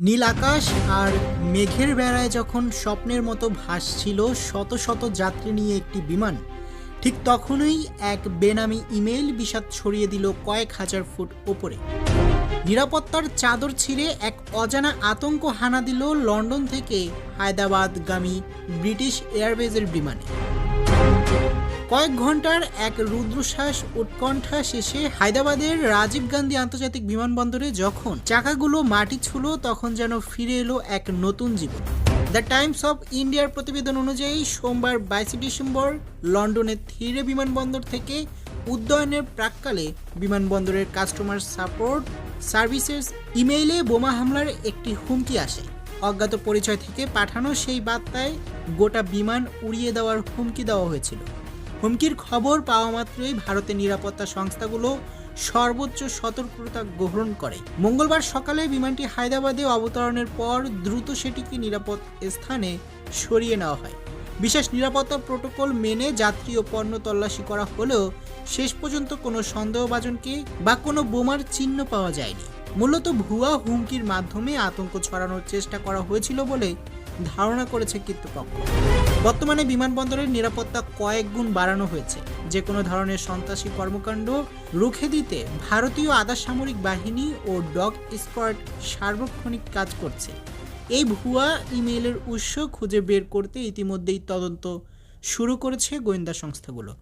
নীল আকাশ আর মেঘের বেড়ায় যখন স্বপ্নের মতো ভাসছিল শত শত যাত্রী নিয়ে একটি বিমান, ঠিক তখনই এক বেনামি ইমেল বিষাদ ছড়িয়ে দিল কয়েক হাজার ফুট ওপরে। নিরাপত্তার চাদর ছিঁড়ে এক অজানা আতঙ্ক হানা দিল লন্ডন থেকে হায়দ্রাবাদগামী ব্রিটিশ এয়ারওয়েজের বিমানে। কয়েক ঘণ্টার এক রুদ্রশ্বাস উৎকণ্ঠা শেষে হায়দ্রাবাদের রাজীব গান্ধী আন্তর্জাতিক বিমানবন্দরে যখন চাকাগুলো মাটি ছুলো, তখন যেন ফিরে এলো এক নতুন জীবন। দ্য টাইমস অফ ইন্ডিয়ার প্রতিবেদন অনুযায়ী সোমবার বাইশে ডিসেম্বর লন্ডনের থিরে বিমানবন্দর থেকে উদ্যয়নের প্রাককালে বিমানবন্দরের কাস্টমার সাপোর্ট সার্ভিসেস ইমেইলে বোমা হামলার একটি হুমকি আসে। অজ্ঞাত পরিচয় থেকে পাঠানো সেই বার্তায় গোটা বিমান উড়িয়ে দেওয়ার হুমকি দেওয়া হয়েছিল। হুমকির খবর পাওয়া মাত্রই ভারতের নিরাপত্তা সংস্থাগুলো সর্বোচ্চ সতর্কতা গ্রহণ করে। মঙ্গলবার সকালে বিমানটি হায়দ্রাবাদে অবতরণের পর দ্রুত সেটিকে নিরাপদ স্থানে সরিয়ে নেওয়া হয়। বিশেষ নিরাপত্তা প্রোটোকল মেনে যাত্রী ও পণ্য তল্লাশি করা হলেও শেষ পর্যন্ত কোনো সন্দেহভাজনকে বা কোনো বোমার চিহ্ন পাওয়া যায়নি। মূলত ভুয়া হুমকির মাধ্যমে আতঙ্ক ছড়ানোর চেষ্টা করা হয়েছিল বলে ধারণা করেছে কর্তৃপক্ষ। বর্তমানে বিমানবন্দরের নিরাপত্তা কয়েক গুণ বাড়ানো হয়েছে। যে কোনো ধরনের সন্ত্রাসী কর্মকাণ্ড রুখে দিতে ভারতীয় আধা সামরিক বাহিনী ও ডগ স্কোয়াড সার্বক্ষণিক কাজ করছে। এই ভুয়া ইমেইলের উৎস খুঁজে বের করতে ইতিমধ্যেই তদন্ত শুরু করেছে গোয়েন্দা সংস্থাগুলো।